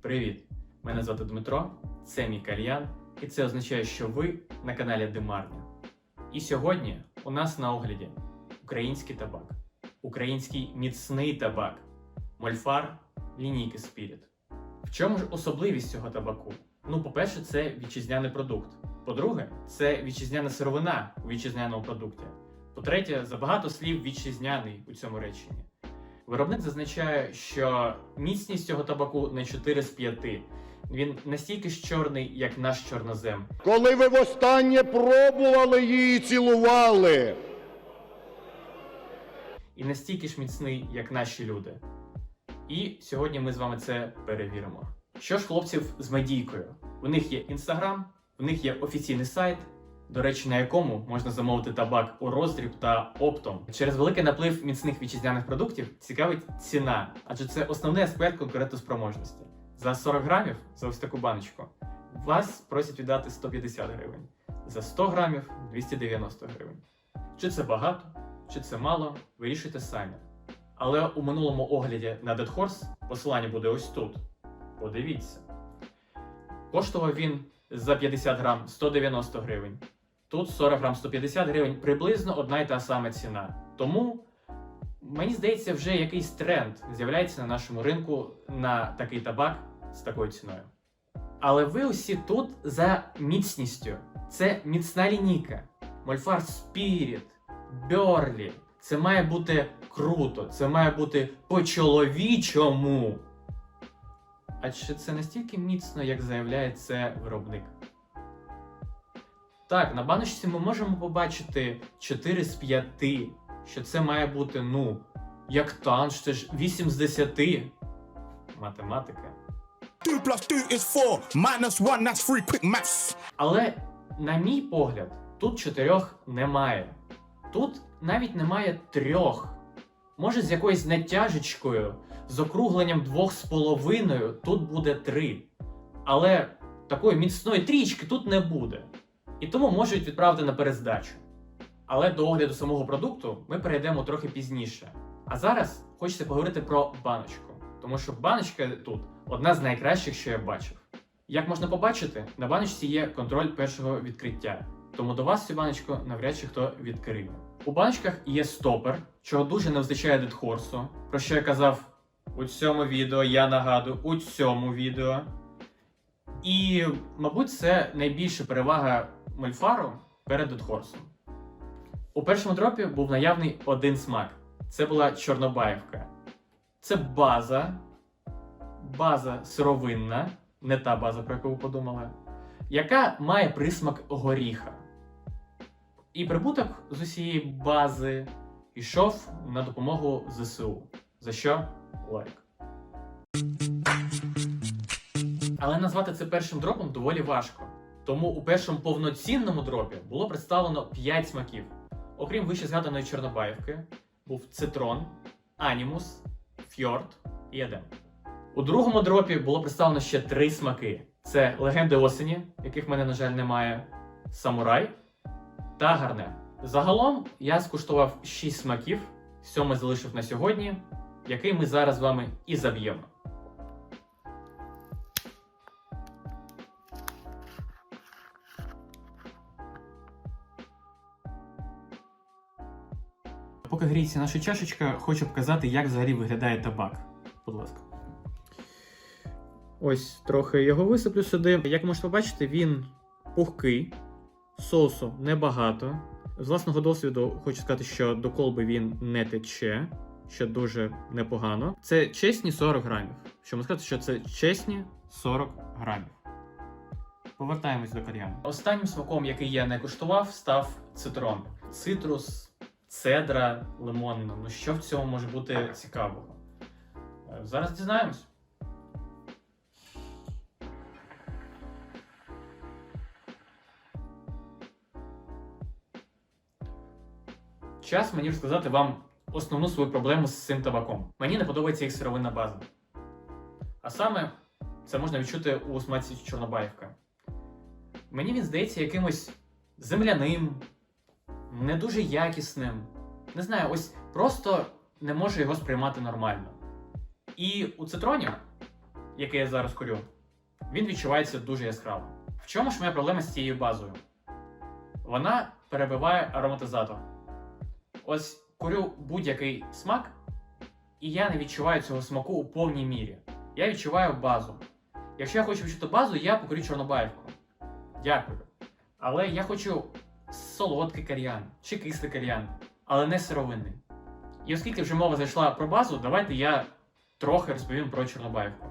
Привіт! Мене звати Дмитро, це мій кальян, і це означає, що ви на каналі Демарня. І сьогодні у нас на огляді український табак, український міцний табак, мольфар, лінійки Spirit. В чому ж особливість цього табаку? Ну, по-перше, це вітчизняний продукт. По-друге, це вітчизняна сировина у вітчизняному продукті. По-третє, забагато слів вітчизняний у цьому реченні. Виробник зазначає, що міцність цього табаку не 4 з 5. Він настільки ж чорний, як наш чорнозем. Коли ви востаннє пробували її і цілували? і настільки ж міцний, як наші люди. І сьогодні ми з вами це перевіримо. Що ж хлопців з медійкою? У них є інстаграм, у них є офіційний сайт, до речі, на якому можна замовити табак у роздріб та оптом. Через великий наплив міцних вітчизняних продуктів цікавить ціна, адже це основний аспект конкурентоспроможності. За 40 грамів за ось таку баночку вас просять віддати 150 гривень, за 100 грамів 290 гривень. Чи це багато? чи це мало, вирішуйте самі. Але у минулому огляді на Dead Horse посилання буде ось тут. Подивіться. Коштував він за 50 грам 190 гривень. Тут 40 грам 150 гривень, приблизно одна й та сама ціна. Тому, мені здається, вже якийсь тренд з'являється на нашому ринку на такий табак з такою ціною. Але ви усі тут за міцністю. Це міцна лінійка. Мольфар Spirit. Бьорлі. Це має бути круто, це має бути по-чоловічому. А чи це настільки міцно, як заявляє це виробник? Так, на баночці ми можемо побачити 4 з 5, що це має бути, ну, як танш, це ж 8 з 10. Математика. 2 plus 2 is 4. Minus 1, that's 3. Quick maths. Але, на мій погляд, тут чотирьох немає. Тут навіть немає трьох. Може, з якоюсь натяжечкою, з округленням двох з половиною тут буде три. Але такої міцної трічки тут не буде. І тому можуть відправити на перездачу. Але до огляду самого продукту ми перейдемо трохи пізніше. А зараз хочеться поговорити про баночку, тому що баночка тут одна з найкращих, що я бачив. Як можна побачити, на баночці є контроль першого відкриття, тому до вас цю баночку навряд чи хто відкриє. У баночках є стопер, чого дуже не вистачає дедхорсу, про що я казав у цьому відео, я нагадую, у цьому відео. І, мабуть, це найбільша перевага мольфару перед дедхорсом. У першому дропі був наявний один смак. Це була чорнобаївка. Це база, база сировинна, не та база, про яку ви подумали, яка має присмак горіха. І прибуток з усієї бази йшов на допомогу ЗСУ. За що лайк. Але назвати це першим дропом доволі важко. Тому у першому повноцінному дропі було представлено 5 смаків. Окрім вище згаданої Чорнобаївки, був цитрон, анімус, фьорд і едем. У другому дропі було представлено ще три смаки: це легенди осені, яких в мене, на жаль, немає, самурай та гарне. Загалом я скуштував 6 смаків, сьомий залишив на сьогодні, який ми зараз з вами і заб'ємо. Поки гріється наша чашечка, хочу показати, як взагалі виглядає табак. Будь ласка. Ось трохи його висиплю сюди. Як можете побачити, він пухкий, соусу небагато. З власного досвіду хочу сказати, що до колби він не тече, що дуже непогано. Це чесні 40 грамів. Що можна сказати, що це чесні 40 грамів. Повертаємось до кальяну. Останнім смаком, який я не куштував, став цитрон. Цитрус, цедра лимонна. Ну що в цьому може бути цікавого? Е, Зараз дізнаємось. Час мені розказати вам основну свою проблему з цим табаком. Мені не подобається їх сировинна база. А саме, це можна відчути у смаці Чорнобаївка. Мені він здається якимось земляним, не дуже якісним. Не знаю, ось просто не можу його сприймати нормально. І у цитроні який я зараз курю, він відчувається дуже яскраво. В чому ж моя проблема з цією базою? Вона перебиває ароматизатор. Ось курю будь-який смак, і я не відчуваю цього смаку у повній мірі. Я відчуваю базу. Якщо я хочу відчути базу, я покурю чорнобаївку. Дякую. Але я хочу солодкий кальян чи кислий кальян, але не сировинний. І оскільки вже мова зайшла про базу, давайте я трохи розповім про Чорнобаївку.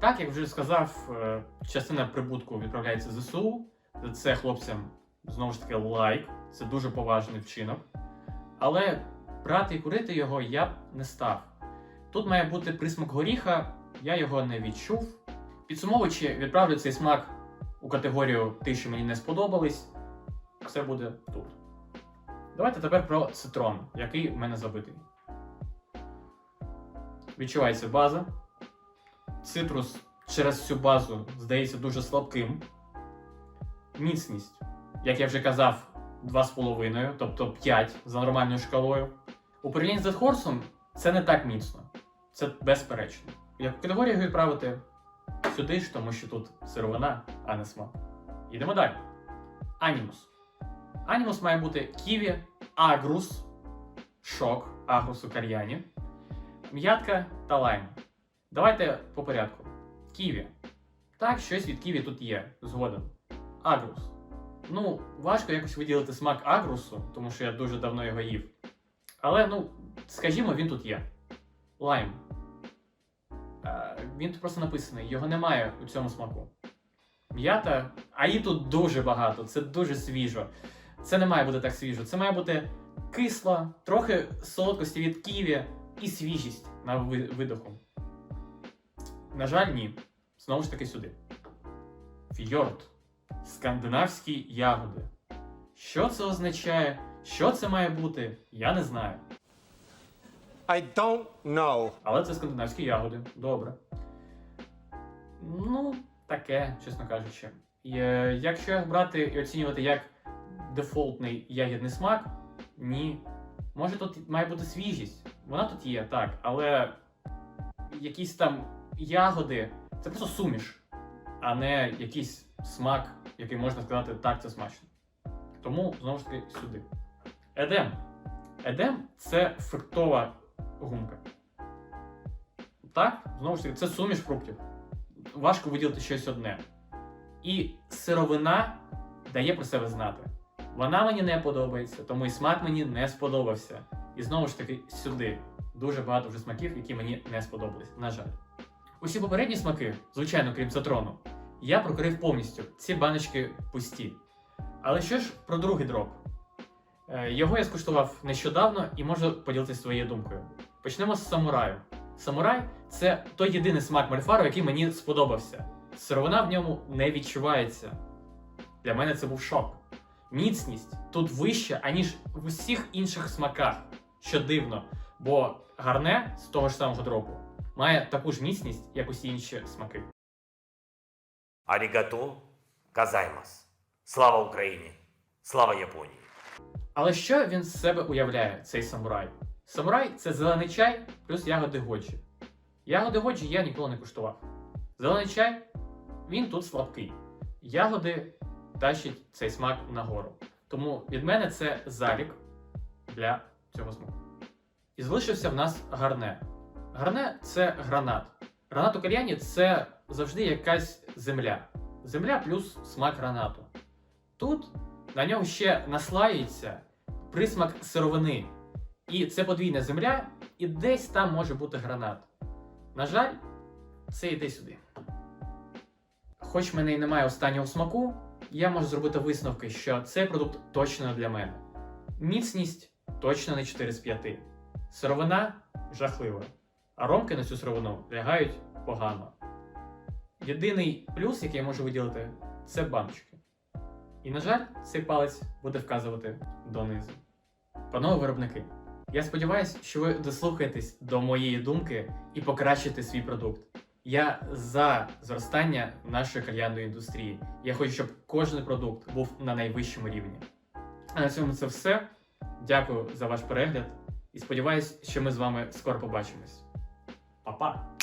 Так, як вже сказав, е, частина прибутку відправляється ЗСУ. За це хлопцям знову ж таки лайк. Це дуже поважний вчинок. Але брати і курити його я б не став. Тут має бути присмак горіха, я його не відчув. Підсумовуючи, відправлю цей смак у категорію ті, що мені не сподобались. Все буде тут. Давайте тепер про цитрон, який в мене забитий. Відчувається база. Цитрус через цю базу здається дуже слабким. Міцність, як я вже казав, 2,5, тобто 5 за нормальною шкалою. У порівнянні з Horse це не так міцно. Це безперечно. Як категорію його відправити сюди ж, тому що тут сировина, а не смак. Йдемо далі. Анімус. Анімус має бути ківі, агрус, шок, агрус кар'яні, м'ятка та лайм. Давайте по порядку. Ківі. Так, щось від ківі тут є, згоден. Агрус. Ну, важко якось виділити смак агрусу, тому що я дуже давно його їв. Але, ну, скажімо, він тут є. Лайм. Е, він тут просто написаний, його немає у цьому смаку. М'ята, а її тут дуже багато, це дуже свіжо. Це не має бути так свіжо. Це має бути кисло, трохи солодкості від ківі і свіжість на видоху. На жаль, ні. Знову ж таки сюди. Фьорд. Скандинавські ягоди. Що це означає? Що це має бути? Я не знаю. I don't know. Але це скандинавські ягоди. Добре. Ну, таке, чесно кажучи. Якщо брати і оцінювати як дефолтний ягідний смак, ні. Може тут має бути свіжість. Вона тут є, так, але якісь там ягоди це просто суміш, а не якийсь смак, який можна сказати, так, це смачно. Тому, знову ж таки, сюди. Едем. Едем це фруктова гумка. Так, знову ж таки, це суміш фруктів. Важко виділити щось одне. І сировина дає про себе знати. Вона мені не подобається, тому і смак мені не сподобався. І знову ж таки, сюди дуже багато вже смаків, які мені не сподобались. На жаль. Усі попередні смаки, звичайно, крім цитрону, я прокрив повністю. Ці баночки пусті. Але що ж про другий дроп? Е, Його я скуштував нещодавно і можу поділитися своєю думкою. Почнемо з самураю. Самурай це той єдиний смак мальфару, який мені сподобався. Сировина в ньому не відчувається. Для мене це був шок. Міцність тут вища, аніж в усіх інших смаках, що дивно, бо гарне з того ж самого дропу має таку ж міцність, як усі інші смаки. Арігато казаймас. Слава Україні! Слава Японії! Але що він з себе уявляє, цей самурай? Самурай це зелений чай плюс ягоди годжі. Ягоди годжі я ніколи не куштував. Зелений чай він тут слабкий. Ягоди тащать цей смак нагору. Тому від мене це залік для цього смаку. І залишився в нас гарне. Гарне це гранат. Гранат у кальяні це завжди якась земля. Земля плюс смак гранату. Тут на нього ще наслаюється присмак сировини. І це подвійна земля, і десь там може бути гранат. На жаль, це йде сюди. Хоч мене і немає останнього смаку, я можу зробити висновки, що цей продукт точно для мене. Міцність точно не 4 з 5. Сировина жахлива. А ромки на цю сировину лягають погано. Єдиний плюс, який я можу виділити, це баночки. І, на жаль, цей палець буде вказувати донизу. Панове виробники, я сподіваюся, що ви дослухаєтесь до моєї думки і покращите свій продукт. Я за зростання нашої кальянної індустрії. Я хочу, щоб кожен продукт був на найвищому рівні. А на цьому це все. Дякую за ваш перегляд і сподіваюся, що ми з вами скоро побачимось. Па-па!